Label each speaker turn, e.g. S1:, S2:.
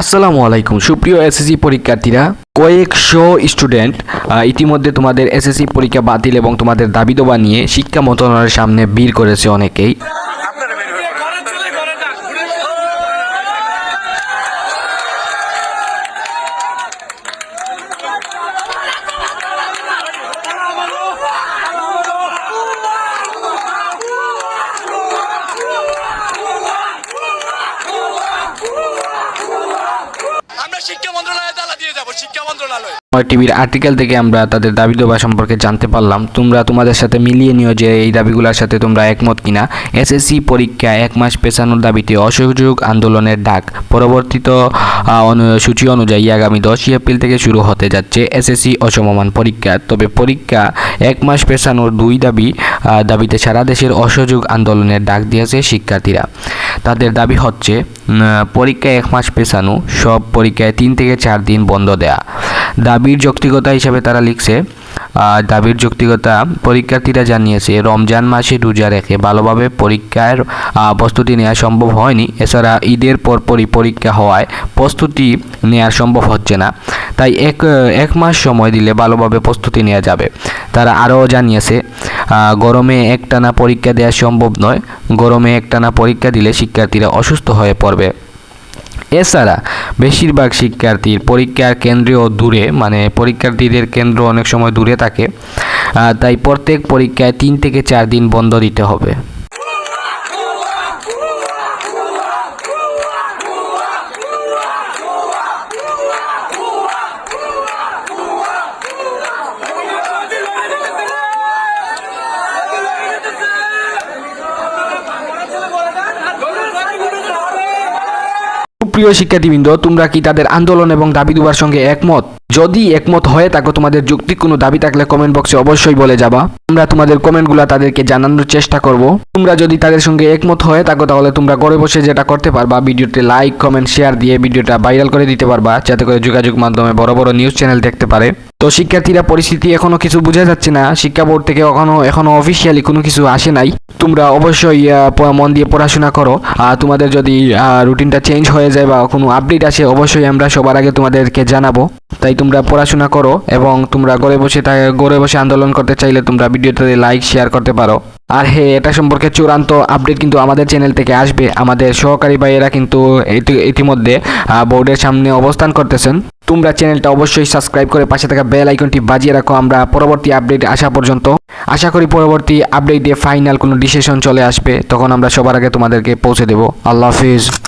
S1: আসসালামু আলাইকুম। সুপ্রিয় এসএসসি পরীক্ষার্থীরা, কয়েকশো স্টুডেন্ট ইতিমধ্যে তোমাদের এসএসসি পরীক্ষা বাতিল এবং তোমাদের দাবি দাবা নিয়ে শিক্ষা মন্ত্রণালয়ের সামনে ভিড় করেছে অনেকেই
S2: আপনারা বের হয়ে পড়েন। আমরা শিক্ষা মন্ত্রণালয়ে তালা দিয়ে যাব
S1: টিভির আর্টিকেল থেকে আমরা তাদের দাবি দাবা সম্পর্কে জানতে পারলাম। তোমরা তোমাদের সাথে মিলিয়ে নিও যে এই দাবিগুলোর সাথে তোমরা একমত কিনা। এসএসসি পরীক্ষা এক মাস পেছানোর দাবিতে অসহযোগ আন্দোলনের ডাক। পরবর্তীত সূচি অনুযায়ী আগামী দশই এপ্রিল থেকে শুরু হতে যাচ্ছে এসএসসি অসমমান পরীক্ষা। তবে পরীক্ষা এক মাস পেছানোর দুই দাবি দাবিতে সারা দেশের অসহযোগ আন্দোলনের ডাক দিয়েছে শিক্ষার্থীরা। তাদের দাবি হচ্ছে উম, পরীক্ষা এক মাস পেছানো সব পরীক্ষায় তিন থেকে চার দিন বন্ধ দেয়া। দাবির যৌক্তিকতা হিসাবে তারা লিখছে দাবির যৌক্তিকতা পরীক্ষার্থীরা জানিয়েছে রমজান মাসে রোজা রেখে ভালোভাবে পরীক্ষার প্রস্তুতি নেওয়া সম্ভব হয়নি। এছাড়া ঈদের পরপরই পরীক্ষা হওয়ায় প্রস্তুতি নেওয়া সম্ভব হচ্ছে না। তাই এক এক মাস সময় দিলে ভালোভাবে প্রস্তুতি নেওয়া যাবে। তারা আরও জানিয়েছে গরমে একটানা পরীক্ষা দেওয়া সম্ভব নয়। গরমে একটানা পরীক্ষা দিলে শিক্ষার্থীরা অসুস্থ হয়ে পড়বে। এছাড়া, বেশিরভাগ শিক্ষার্থীর পরীক্ষার কেন্দ্রেও দূরে মানে পরীক্ষার্থীদের কেন্দ্র অনেক সময় দূরে থাকে। তাই প্রত্যেক পরীক্ষায় তিন থেকে চার দিন বন্ধ দিতে হবে। প্রিয় শিক্ষার্থীবৃন্দ, তোমরা কি তাদের আন্দোলন এবং দাবি দুবার সঙ্গে একমত? যদি একমত হয়ে থাকো তোমাদের যৌক্তিক কোনো দাবি থাকলে কমেন্ট বক্সে অবশ্যই বলে যাবা। আমরা তোমাদের কমেন্টগুলো তাদেরকে জানানোর চেষ্টা করব। তোমরা যদি তাদের সঙ্গে একমত হয়ে থাকো, তাহলে তোমরা ঘরে বসে যেটা করতে পারবা, ভিডিওতে লাইক কমেন্ট শেয়ার দিয়ে ভিডিওটা ভাইরাল করে দিতে পারবা, যাতে করে যোগাযোগ মাধ্যমে বড় বড় নিউজ চ্যানেল দেখতে পারে। তো শিক্ষার্থীরা পরিস্থিতি এখনও কিছু বোঝা যাচ্ছে না। শিক্ষা বোর্ড থেকে এখনও এখনও অফিসিয়ালি কোনো কিছু আসে নাই। তোমরা অবশ্যই মন দিয়ে পড়াশোনা করো। আর তোমাদের যদি রুটিনটা চেঞ্জ হয়ে যায় বা কোনো আপডেট আসে, অবশ্যই আমরা সবার আগে তোমাদেরকে জানাব। তাই তোমরা পড়াশোনা করো এবং তোমরা ঘরে বসে ঘরে বসে আন্দোলন করতে চাইলে তোমরা ভিডিওটাতে লাইক শেয়ার করতে পারো। আর হে, এটা সম্পর্কে চূড়ান্ত আপডেট কিন্তু আমাদের চ্যানেল থেকে আসবে। আমাদের সহকারী ভাইয়েরা কিন্তু ইতি- ইতিমধ্যে বোর্ডের সামনে অবস্থান করতেছেন। তোমরা চ্যানেলটা অবশ্যই সাবস্ক্রাইব করে পাশে থাকা বেল আইকনটি বাজিয়ে রাখো। আমরা পরবর্তী আপডেট আসা পর্যন্ত, আশা করি পরবর্তী আপডেট দিয়ে ফাইনাল কোনো ডিসিশন চলে আসবে। তখন আমরা সবার আগে তোমাদেরকে পৌঁছে দেবো। আল্লাহ হাফিজ।